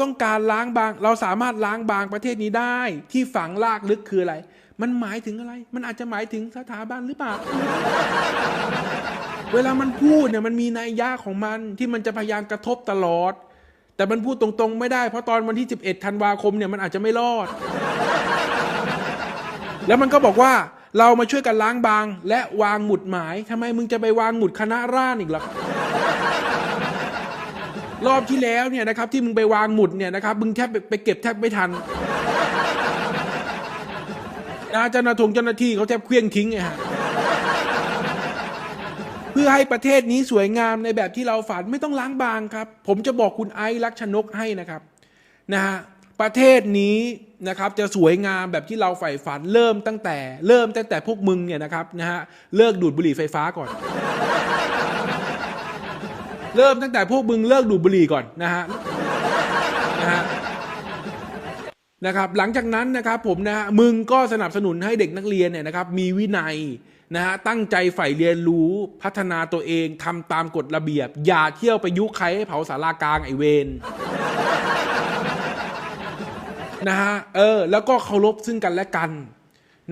ต้องการล้างบาง เราสามารถล้างบางประเทศนี้ได้ ที่ฝังลากลึกคืออะไร มันหมายถึงอะไร มันอาจจะหมายถึงสถาบันหรือเปล่า เวลามันพูดเนี่ยมันมีนัยยะของมันที่มันจะพยายามกระทบตลอด แต่มันพูดตรงๆ ไม่ได้ เพราะตอนวันที่ 11ธันวาคมเนี่ยมันอาจจะไม่รอด แล้วมันก็บอกว่าเรามาช่วยกันล้างบาง และวางหมุดหมายทำไมมึงจะไปวางหมุดคณะร่านอีกล่ะ รอบที่แล้วเนี่ยนะครับที่มึงไปวางหมุดเนี่ยนะครับมึงแทบไปเก็บแทบไม่ทันนะเจ้าหน้าทงเจ้าหน้าที่เขาแทบเคลี้ยงทิ้งไงฮะเพื่อให้ประเทศนี้สวยงามในแบบที่เราฝันไม่ต้องล้างบางครับ ผมจะบอกคุณไอซ์ลักษณกให้นะครับนะฮะประเทศนี้นะครับจะสวยงามแบบที่เราใฝ่ฝันเริ่มตั้งแต่ เริ่มตั้งแต่พวกมึงเนี่ยนะครับนะฮะเลิกดูดบุหรี่ไฟฟ้าก่อน เริ่มตั้งแต่พวกมึงเลิกดูดบุหรี่ก่อนนะฮะนะฮะนะครับหลังจากนั้นนะครับผมนะฮะมึงก็สนับสนุนให้เด็กนักเรียนเนี่ยนะครับมีวินัยนะฮะตั้งใจใฝ่เรียนรู้พัฒนาตัวเองทำตามกฎระเบียบ อย่าเที่ยวไปยุใครให้เผาสารากลางไอเวนนะฮะเออแล้วก็เคารพซึ่งกันและกัน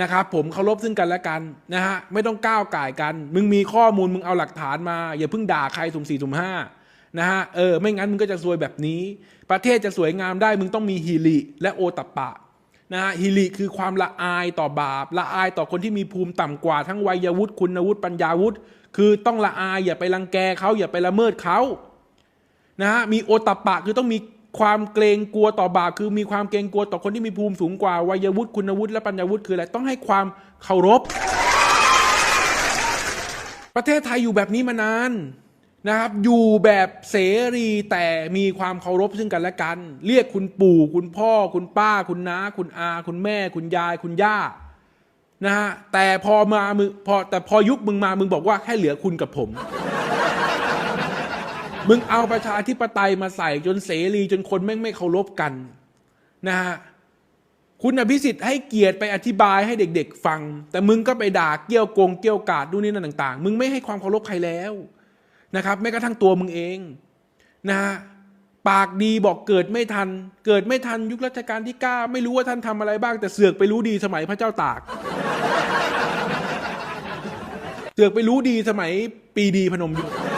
นะครับผมเคารพซึ่งกันและกันนะฮะไม่ต้องก้าวไก่กัน มึงมีข้อมูลมึงเอาหลักฐานมา อย่าเพิ่งด่าใครสุ่มสี่สุ่มห้านะฮะเออไม่งั้นมึงก็จะซวยแบบนี้ ประเทศจะสวยงามได้มึงต้องมีฮิริและโอตัปปะนะฮะฮิริคือความละอายต่อบาป ละอายต่อคนที่มีภูมิต่ำกว่าทั้งวัยวุฒิคุณวุฒิปัญญาวุฒิคือต้องละอายอย่าไปรังแกเขาอย่าไปละเมิดเขานะฮะมีโอตัปปะคือต้องมี ความเกรงกลัวต่อบาปคือมีความเกรงกลัวต่อคนที่มีภูมิสูงกว่าวัยวุฒิคุณวุฒิและปัญญาวุฒิคืออะไรต้องให้ความเคารพ ประเทศไทยอยู่แบบนี้มานานนะครับ อยู่แบบเสรีแต่มีความเคารพซึ่งกันและกัน เรียกคุณปู่ คุณพ่อ คุณป้า คุณน้า คุณอา คุณแม่ คุณยาย คุณย่านะฮะแต่พอมามึงพอแต่พอยุคมึงมามึงบอกว่าแค่เหลือคุณกับผม มึงเอาประชาธิปไตยมาใส่จนเสรีจนคนแม่งไม่เคารพกันนะฮะคุณอภิสิทธิ์ให้เกียรติไปอธิบายให้เด็ก ๆ ฟัง แต่มึงก็ไปด่าเกี้ยวโกงเกี้ยวกาดดูนนี่นั่นต่าง ๆ มึงไม่ให้ความเคารพใครแล้วนะครับแม้กระทั่งตัวมึงเองนะฮะปากดีบอกเกิดไม่ทัน เกิดไม่ทันยุครัชกาลที่เก้าไม่รู้ว่าท่านทำอะไรบ้าง แต่เสือกไปรู้ดีสมัยพระเจ้าตาก เสือกไปรู้ดีสมัยปีดีพนมยงค์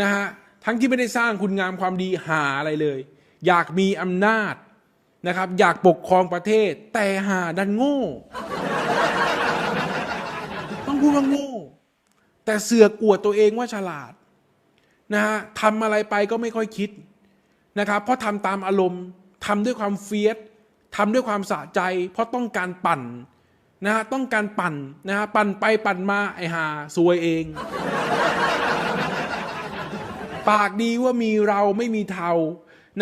นะฮะทั้งที่ไม่ได้สร้างคุณงามความดีหาอะไรเลย อยากมีอำนาจนะครับ อยากปกครองประเทศ แต่หาดันโง่ ต้องพูดว่าโง่ แต่เสือกอวดตัวเองว่าฉลาดนะฮะทำอะไรไปก็ไม่ค่อยคิดนะครับเพราะทำตามอารมณ์ทำด้วยความเฟียสทำด้วยความสะใจ เพราะต้องการปั่นนะฮะต้องการปั่นนะฮะปั่นไปปั่นมาไอหาซวยเอง ปากดีว่ามีเราไม่มีเทา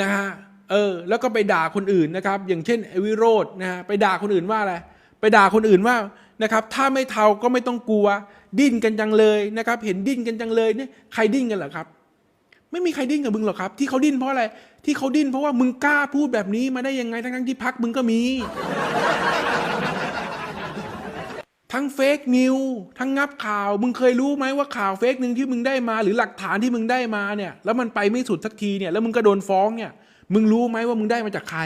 นะฮะเออ แล้วก็ไปด่าคนอื่นนะครับ อย่างเช่นอวิโรจน์นะฮะไปด่าคนอื่นว่าอะไรไปด่าคนอื่นว่านะครับ ถ้าไม่เทาก็ไม่ต้องกลัว ดิ้นกันจังเลยนะครับ เห็นดิ้นกันจังเลยเนี่ยใครดิ้นกันเหรอครับ ไม่มีใครดิ้นกับมึงหรอกครับ ที่เขาดิ้นเพราะอะไร ที่เขาดิ้นเพราะว่ามึงกล้าพูดแบบนี้มาได้ยังไงทั้งๆที่พักมึงก็มี ทั้งเฟกนิวทั้งงับข่าว มึงเคยรู้ไหมว่าข่าวเฟกหนึ่งที่มึงได้มา หรือหลักฐานที่มึงได้มาเนี่ย แล้วมันไปไม่สุดสักทีเนี่ย แล้วมึงก็โดนฟ้องเนี่ย มึงรู้ไหมว่ามึงได้มาจากใคร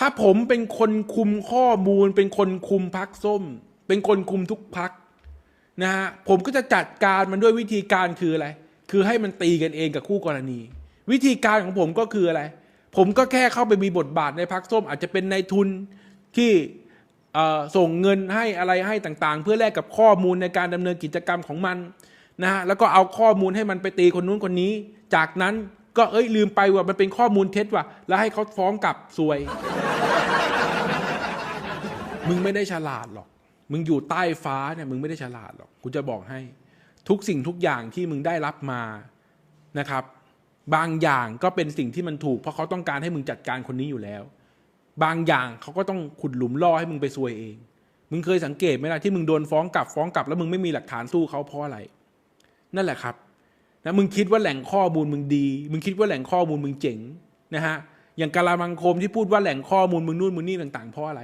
ถ้าผมเป็นคนคุมข้อมูล เป็นคนคุมพักส้ม เป็นคนคุมทุกพักนะฮะผมก็จะจัดการมันด้วยวิธีการคืออะไร คือให้มันตีกันเองกับคู่กรณี วิธีการของผมก็คืออะไร ผมก็แค่เข้าไปมีบทบาทในพักส้ม อาจจะเป็นในายทุน ที่ส่งเงินให้อะไรให้ต่างๆ เพื่อแลกกับข้อมูลในการดำเนินกิจกรรมของมันนะฮะแล้วก็เอาข้อมูลให้มันไปตีคนนู้นคนนี้ จากนั้นก็เอ้ยลืมไปว่ามันเป็นข้อมูลเท็จว่ะแล้วให้เขาฟ้องกลับซวย มึงไม่ได้ฉลาดหรอก มึงอยู่ใต้ฟ้าเนี่ยมึงไม่ได้ฉลาดหรอกกูจะบอกให้ ทุกสิ่งทุกอย่างที่มึงได้รับมานะครับ บางอย่างก็เป็นสิ่งที่มันถูก เพราะเขาต้องการให้มึงจัดการคนนี้อยู่แล้ว บางอย่างเขาก็ต้องขุดหลุมล่อให้มึงไปซวยเอง มึงเคยสังเกตไหมล่ะที่มึงโดนฟ้องกลับฟ้องกลับ แล้วมึงไม่มีหลักฐานสู้เขาเพราะอะไร นั่นแหละครับนะมึงคิดว่าแหล่งข้อมูลมึงดี มึงคิดว่าแหล่งข้อมูลมึงเจ๋งนะฮะอย่างกาลามังคมที่พูดว่าแหล่งข้อมูลมึงนู่นมึงนี่ต่าง ๆ เพราะอะไร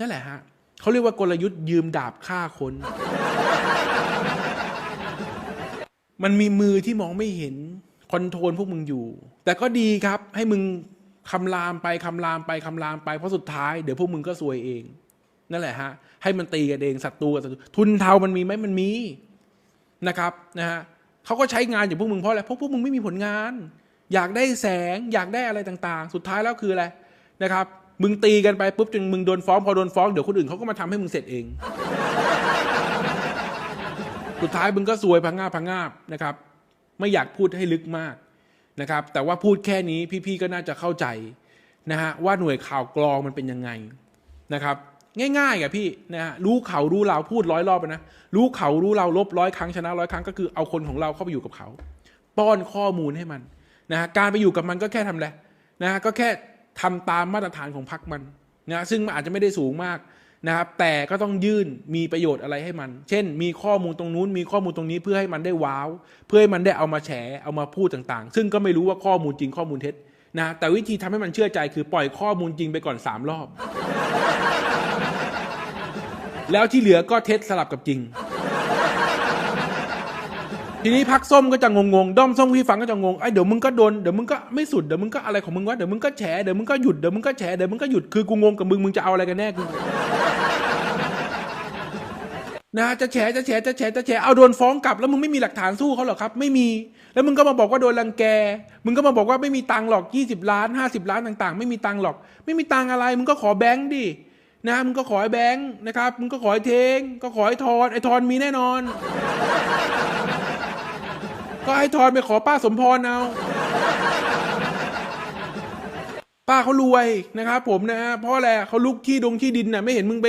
นั่นแหละฮะเขาเรียกว่ากลยุทธ์ยืมดาบฆ่าคน มันมีมือที่มองไม่เห็นคอนโทรลพวกมึงอยู่ แต่ก็ดีครับให้มึง คำรามไปคำรามไปคำรามไปเพราะสุดท้ายเดี๋ยวพวกมึงก็ซวยเอง นั่นแหละฮะให้มันตีกันเองศัตรูกับศัตรูทุนเทามันมีไหมมันมีนะครับนะฮะเขาก็ใช้งานอย่างพวกมึงเพราะอะไรเพราะพวกมึงไม่มีผลงาน อยากได้แสงอยากได้อะไรต่างๆ สุดท้ายแล้วคืออะไรนะครับ มึงตีกันไปปุ๊บจนมึงโดนฟ้องพอโดนฟ้องเดี๋ยวคนอื่นเขาก็มาทำให้มึงเสร็จเองสุดท้ายมึงก็ซวยพังงาบพังงาบนะครับ ไม่อยากพูดให้ลึกมาก นะครับ แต่ว่าพูดแค่นี้พี่ๆก็น่าจะเข้าใจนะฮะว่าหน่วยข่าวกรองมันเป็นยังไงนะครับ ง่ายๆกับพี่นะฮะรู้เขารู้เราพูดร้อยรอบไปนะรู้เขารู้เราลบร้อยครั้งชนะร้อยครั้งก็คือเอาคนของเราเข้าไปอยู่กับเขา ป้อนข้อมูลให้มันนะฮะการไปอยู่กับมันก็แค่ทำอะไรนะฮะก็แค่ทำตามมาตรฐานของพรรคมันนะซึ่งมันอาจจะไม่ได้สูงมาก นะครับ แต่ก็ต้องยื่นมีประโยชน์อะไรให้มัน เช่น มีข้อมูลตรงนู้น มีข้อมูลตรงนี้เพื่อให้มันได้ว้าว เพื่อให้มันได้เอามาแฉ เอามาพูดต่างๆ ซึ่งก็ไม่รู้ว่าข้อมูลจริงข้อมูลเท็จนะ แต่วิธีทำให้มันเชื่อใจคือปล่อยข้อมูลจริงไปก่อนสามรอบ แล้วที่เหลือก็เท็จสลับกับจริง ทีนี้พักส้มก็จะงงๆ ด้อมส้มพี่ฟังก็จะงง ไอ้เดี๋ยวมึงก็โดน เดี๋ยวมึงก็ไม่สุด เดี๋ยวมึงก็อะไรของมึงวะ เดี๋ยวมึงก็แฉ เดี๋ยวมึงก็หยุด เดี๋ยวมึงก็แฉ เดี๋ยวมึงก็หยุด คือกูงงกับมึง มึงจะเอาอะไรกันแน่กู นะจะแฉจะแฉจะแฉจะแฉเอาโดนฟ้องกลับแล้วมึงไม่มีหลักฐานสู้เขาหรอครับ ไม่มี แล้วมึงก็มาบอกว่าโดนรังแก มึงก็มาบอกว่าไม่มีตังหรอก 20 ล้าน 50 ล้านต่างๆ ไม่มีตังหรอก ไม่มีตังอะไร มึงก็ขอแบงค์ดินะมึงก็ขอไอ้แบงค์นะครับมึงก็ขอไอ้เทง ก็ขอไอ้ทอนไอ้ทอนมีแน่นอน ก็ให้ทอนไปขอป้าสมพรเอาป้าเขารวยนะครับ ผมนะฮะเพราะอะไรเขาลุกที่ดงที่ดินน่ะไม่เห็นมึงไป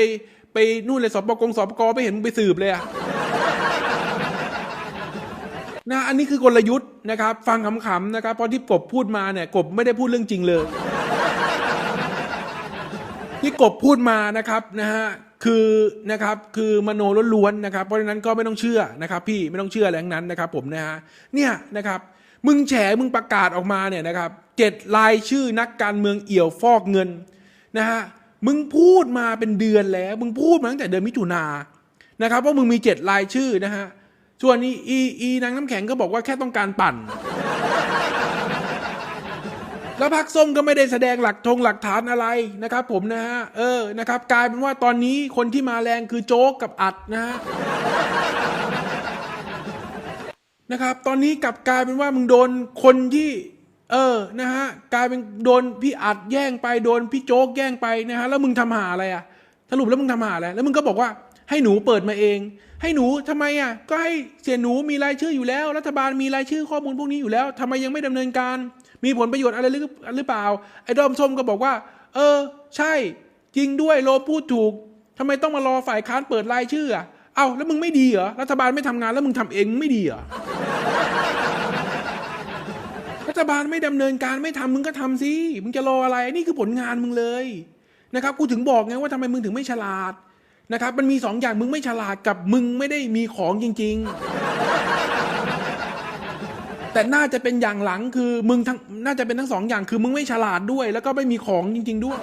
นู่นเลยสอบปกงสปกไม่เห็นมึงไปสืบเลยอะนะอันนี้คือกลยุทธ์นะครับ ฟังขำๆนะครับเพราะที่กบพูดมาเนี่ยกบไม่ได้พูดเรื่องจริงเลย ที่กบพูดมานะครับนะฮะคือนะครับคือมโนล้วนๆนะครับ เพราะฉะนั้นก็ไม่ต้องเชื่อนะครับ พี่ไม่ต้องเชื่ออะไรทั้งนั้นนะครับ ผมนะฮะเนี่ยนะครับมึงแฉมึงประกาศออกมาเนี่ยนะครับเจ็ดรายชื่อนักการเมืองเอี่ยวฟอกเงินนะฮะ มึงพูดมาเป็นเดือนแล้ว มึงพูดมาตั้งแต่เดือนมิถุนานะครับว่ามึงมีเจ็ดรายชื่อนะฮะส่วนอีอีอีนางน้ำแข็งก็บอกว่าแค่ต้องการปั่น แล้วพักส้มก็ไม่ได้แสดงหลักธงหลักฐานอะไรนะครับ ผมนะฮะเออนะครับ กลายเป็นว่าตอนนี้คนที่มาแรงคือโจ๊กกับอัดนะฮะนะครับ ตอนนี้กลับกลายเป็นว่ามึงโดนคนที่ เออนะฮะกลายเป็นโดนพี่อัดแย่งไปโดนพี่โจ๊กแย่งไปนะฮะแล้วมึงทำหาอะไรอะสรุปแล้วมึงทำหาอะไรแล้วมึงก็บอกว่าให้หนูเปิดมาเอง ให้หนูทำไมอะก็ให้เสียหนูมีรายชื่ออยู่แล้ว รัฐบาลมีรายชื่อข้อมูลพวกนี้อยู่แล้วทำไมยังไม่ดำเนินการ มีผลประโยชน์อะไรหรือหรือเปล่า ไอ้ดอมส้มก็บอกว่า เออ ใช่จริงด้วยโลพูดถูกทำไมต้องมารอฝ่ายค้านเปิดรายชื่ออะเอ้าแล้วมึงไม่ดีเหรอรัฐบาลไม่ทำงานแล้วมึงทำเองไม่ดีเหรอ ฐบาลไม่ดำเนินการไม่ทำมึงก็ทำสิมึงจะรออะไรนี่คือผลงานมึงเลยนะครับกูถึงบอกไงว่าทำไมมึงถึงไม่ฉลาดนะครับ มันมีสองอย่างมึงไม่ฉลาดกับมึงไม่ได้มีของจริง ๆ แต่น่าจะเป็นอย่างหลังคือมึงทั้งน่าจะเป็นทั้งสองอย่างคือมึงไม่ฉลาดด้วย แล้วก็ไม่มีของจริง ๆ ด้วย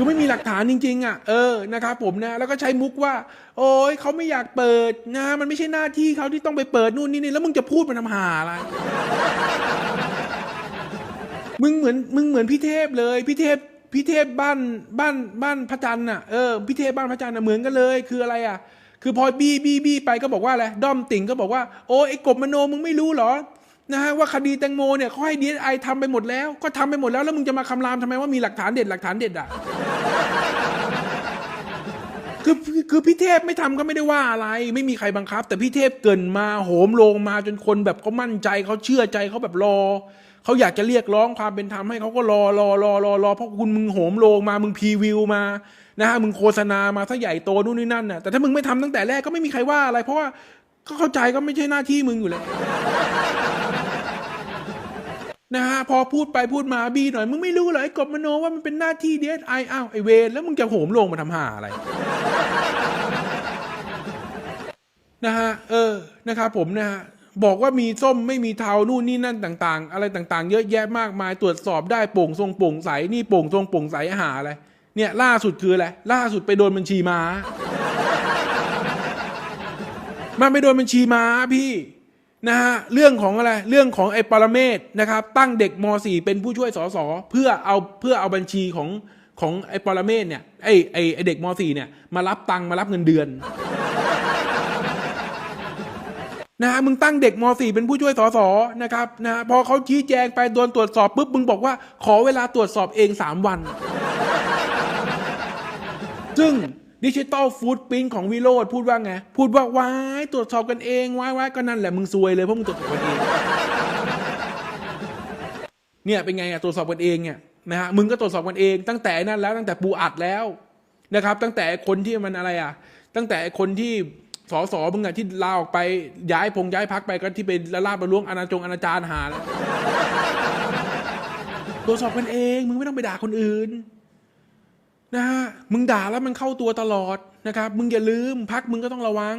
คือไม่มีหลักฐานจริง ๆ อะ เออนะครับผมนะ แล้วก็ใช้มุกว่า โอ้ยเขาไม่อยากเปิดนะ มันไม่ใช่หน้าที่เขาที่ต้องไปเปิดนู่นนี่นี่แล้วมึงจะพูดมันทำหาอะไรมึงเหมือนมึงเหมือนพี่เทพเลยพี่เทพพี่เทพบ้านบ้านบ้านพระจันทร์น่ะเออพี่เทพบ้านพระจันทร์น่ะเหมือนกันเลยคืออะไรอะ คือพอบี้บี้บี้ไปก็บอกว่าอะไรด้อมติ่งก็บอกว่าโอ้ไอ้กบมโนมึงไม่รู้เหรอ นะฮะว่าคดีแตงโมเนี่ยเขาให้ดีไอทำไปหมดแล้ว ก็ทำไปหมดแล้วแล้วมึงจะมาคำรามทำไมว่ามีหลักฐานเด็ดหลักฐานเด็ดอะคือคือพี่เทพไม่ทำก็ไม่ได้ว่าอะไร ไม่มีใครบังคับ แต่พี่เทพเกินมาโหมลงมาจนคนแบบเขามั่นใจเขาเชื่อใจเขาแบบรอเขาอยากจะเรียกร้องความเป็นธรรมให้เขาก็รอรอรอรอรอเพราะคุณมึงโหมโลงมามึงพรีวิวมานะฮะมึงโฆษณามาซะใหญ่โตนู่นนี่นั่นน่ะแต่ถ้ามึงไม่ทำตั้งแต่แรกก็ไม่มีใครว่าอะไร เพราะว่าก็เข้าใจก็ไม่ใช่หน้าที่มึงอยู่แล้ว นะฮะพอพูดไปพูดมาบีหน่อย มึงไม่รู้เหรอไอ้กบมโนว่ามันเป็นหน้าที่ดีเอสไออ้าวไอเวนแล้วมึงจะโหมลงมาทำหาอะไรนะฮะเออนะครับผมนะฮะบอกว่ามีส้มไม่มีเทานู่นนี่นั่นต่างๆ อะไรต่างๆ เยอะแยะมากมายตรวจสอบได้โป่งทรงโป่งใสนี่โป่งทรงโป่งใสหาอะไรเนี่ยล่าสุดคืออะไรล่าสุดไปโดนบัญชีม้า มันไปโดนบัญชีม้าพี่ นะฮะเรื่องของอะไรเรื่องของไอ้ปรเมศนะครับตั้งเด็กม .4 เป็นผู้ช่วยสสเพื่อเอาเพื่อเอาบัญชีของของไอ้ปรเมศเนี่ยไอ้ไอ้ไอ้เด็กม .4 เนี่ยมารับตังมารับเงินเดือนนะฮะมึงตั้งเด็กม .4 เป็นผู้ช่วยสสนะครับนะฮะพอเขาชี้แจงไปโดนตรวจสอบปุ๊บมึงบอกว่าขอเวลาตรวจสอบเอง 3 วัน ซึ่ง ดิจิตอลฟูดปิ้งของวิโรธพูดว่าไง พูดว่าวายตรวจสอบกันเองวายวายก็นั่นแหละมึงซวยเลยเพราะมึงตรวจสอบกันเองเนี่ยเป็นไงอะตรวจสอบกันเองเนี่ยนะฮะมึงก็ตรวจสอบกันเอง ตั้งแต่นั่นแล้วตั้งแต่ปูอัดแล้วนะครับ ตั้งแต่คนที่มันอะไรอะตั้งแต่คนที่สอสอมึงอะที่ลาออกไปย้ายพงย้ายพักไปก็ที่ไปละลาบละล้วงอนาจงอนาจารหาแล้วตรวจสอบกันเอง มึงไม่ต้องไปด่าคนอื่น นะฮะมึงด่าแล้วมันเข้าตัวตลอดนะครับ มึงอย่าลืมพักมึงก็ต้องระวัง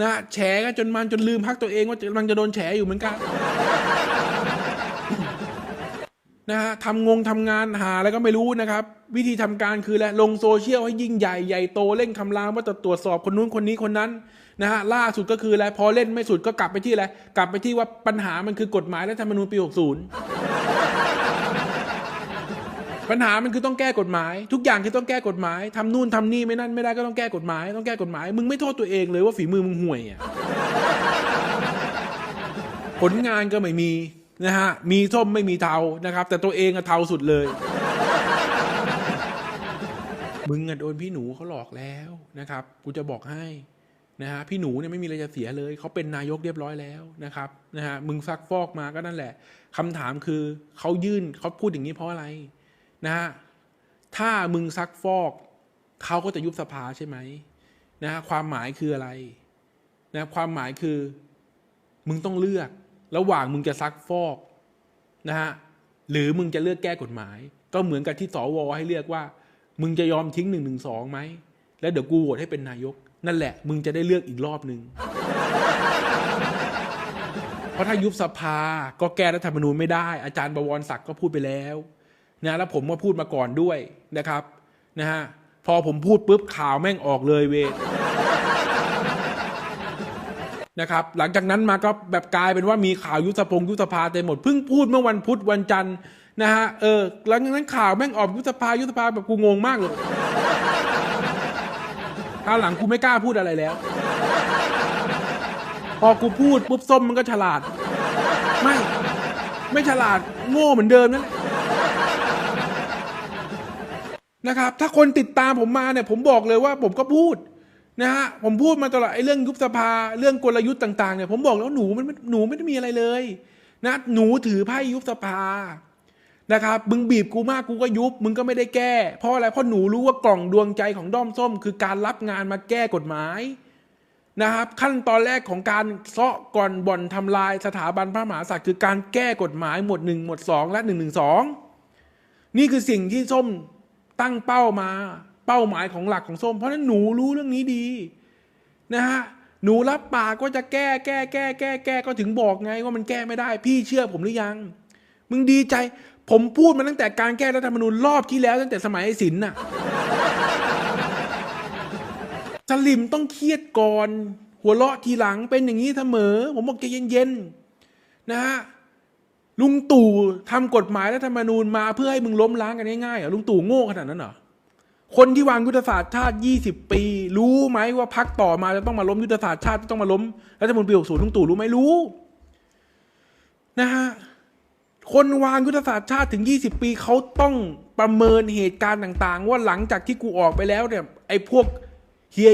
นะแฉกันจนมันจนลืมพักตัวเองว่ามันจะโดนแฉอยู่เหมือนกันนะฮะทำงงทำงานหาอะไรก็ไม่รู้นะครับ วิธีทำการคือแหละไรลงโซเชียลให้ยิ่งใหญ่ใหญ่โตเล่นคำรามว่าจะตรวจสอบคนนู้นคนนี้คนนั้นนะฮะล่าสุดก็คืออะไรพอเล่นไม่สุดก็กลับไปที่อะไรกลับไปที่ว่าปัญหามันคือกฎหมายและธรรมนูญปี 60 ปัญหามันคือต้องแก้กฎหมาย ทุกอย่างคือต้องแก้กฎหมายทำนู่นทำนี่ไม่นั่นไม่ได้ก็ต้องแก้กฎหมาย ต้องแก้กฎหมาย มึงไม่โทษตัวเองเลยว่าฝีมือมึงห่วยอะผลงานก็ไม่มีนะฮะมีส้มไม่มีเทานะครับ แต่ตัวเองอะเทาสุดเลยมึงอะโดนพี่หนูเขาหลอกแล้วนะครับกูจะบอกให้นะฮะพี่หนูเนี่ยไม่มีอะไรจะเสียเลยเขาเป็นนายกเรียบร้อยแล้วนะครับนะฮะมึงซักฟอกมาก็นั่นแหละคำถามคือเขายื่นเขาพูดอย่างนี้เพราะอะไร นะฮะถ้ามึงซักฟอกเขาก็จะยุบสภาใช่ไหมนะฮะความหมายคืออะไรนะความหมายคือ มึงต้องเลือก ระหว่างมึงจะซักฟอกนะฮะหรือมึงจะเลือกแก้กฎหมาย ก็เหมือนกับที่สวให้เลือกว่า มึงจะยอมทิ้งหนึ่งหนึ่งสองไหมแล้วเดี๋ยวกูโหวตให้เป็นนายก นั่นแหละ มึงจะได้เลือกอีกรอบหนึ่งเพราะถ้ายุบสภาก็แก้รัฐธรรมนูญไม่ได้ อาจารย์บวรศักดิ์ก็พูดไปแล้ว นะแล้วผมก็พูดมาก่อนด้วยนะครับนะฮะพอผมพูดปุ๊บข่าวแม่งออกเลยเวยนะครับหลังจากนั้นมาก็แบบกลายเป็นว่ามีข่าวยุบสพงยุบสภาเต็มหมดเพิ่งพูดเมื่อวันพุธวันจันทร์นะฮะเออหลังจากนั้นข่าวแม่งออกยุบสภายุบสภาแบบกูงงมากเลยคราวหลังกูไม่กล้าพูดอะไรแล้ว พอกูพูดปุ๊บส้มมันก็ฉลาด ไม่ ไม่ฉลาดโง่เหมือนเดิมนั่นแหละ นะครับ ถ้าคนติดตามผมมาเนี่ย ผมบอกเลยว่าผมก็พูดนะฮะผมพูดมาตลอดไอ้เรื่องยุบสภาเรื่องกลยุทธ์ต่างๆเนี่ยผมบอกแล้วหนูมันหนูไม่ได้มีอะไรเลยนะหนูถือไพ่ยุบสภานะครับมึงบีบกูมากกูก็ยุบมึงก็ไม่ได้แก้เพราะอะไรเพราะหนูรู้ว่ากล่องดวงใจของด้อมส้ม คือการรับงานมาแก้กฎหมายนะครับ ขั้นตอนแรกของการเซาะก่อนบ่อนทำลายสถาบันพระมหากษัตริย์คือการแก้กฎหมายหมวดหนึ่งหมวดสองและหนึ่งหนึ่งสองนี่คือสิ่งที่ส้ม ตั้งเป้ามาเป้าหมายของหลักของส้ม เพราะนั้นหนูรู้เรื่องนี้ดีนะฮะหนูรับปากก็จะแก้แก้แก้แก้แก้ก็ถึงบอกไงว่ามันแก้ไม่ได้ พี่เชื่อผมหรือยัง มึงดีใจ ผมพูดมาตั้งแต่การแก้รัฐธรรมนูญรอบที่แล้วตั้งแต่สมัยไอ้สินน่ะสลิมต้องเครียดก่อน หัวเราะทีหลังเป็นอย่างนี้เสมอ ผมบอกใจเย็นๆนะฮะ ลุงตู่ทำกฎหมายและธรรมนูญมาเพื่อให้มึงล้มล้างกันง่ายๆเหรอลุงตู่โง่ขนาดนั้นเหรอคนที่วางยุทธศาสตร์ชาติ 20 ปี รู้ไหมว่าพักต่อมาจะต้องมาล้มยุทธศาสตร์ชาติจะต้องมาล้มรัฐธรรมนูญปี60ลุงตู่รู้ไหมรู้นะฮะคนวางยุทธศาสตร์ชาติถึง 20 ปีเขาต้องประเมินเหตุการณ์ต่าง ๆ ว่าหลังจากที่กูออกไปแล้วเนี่ยไอ้พวกเฮีย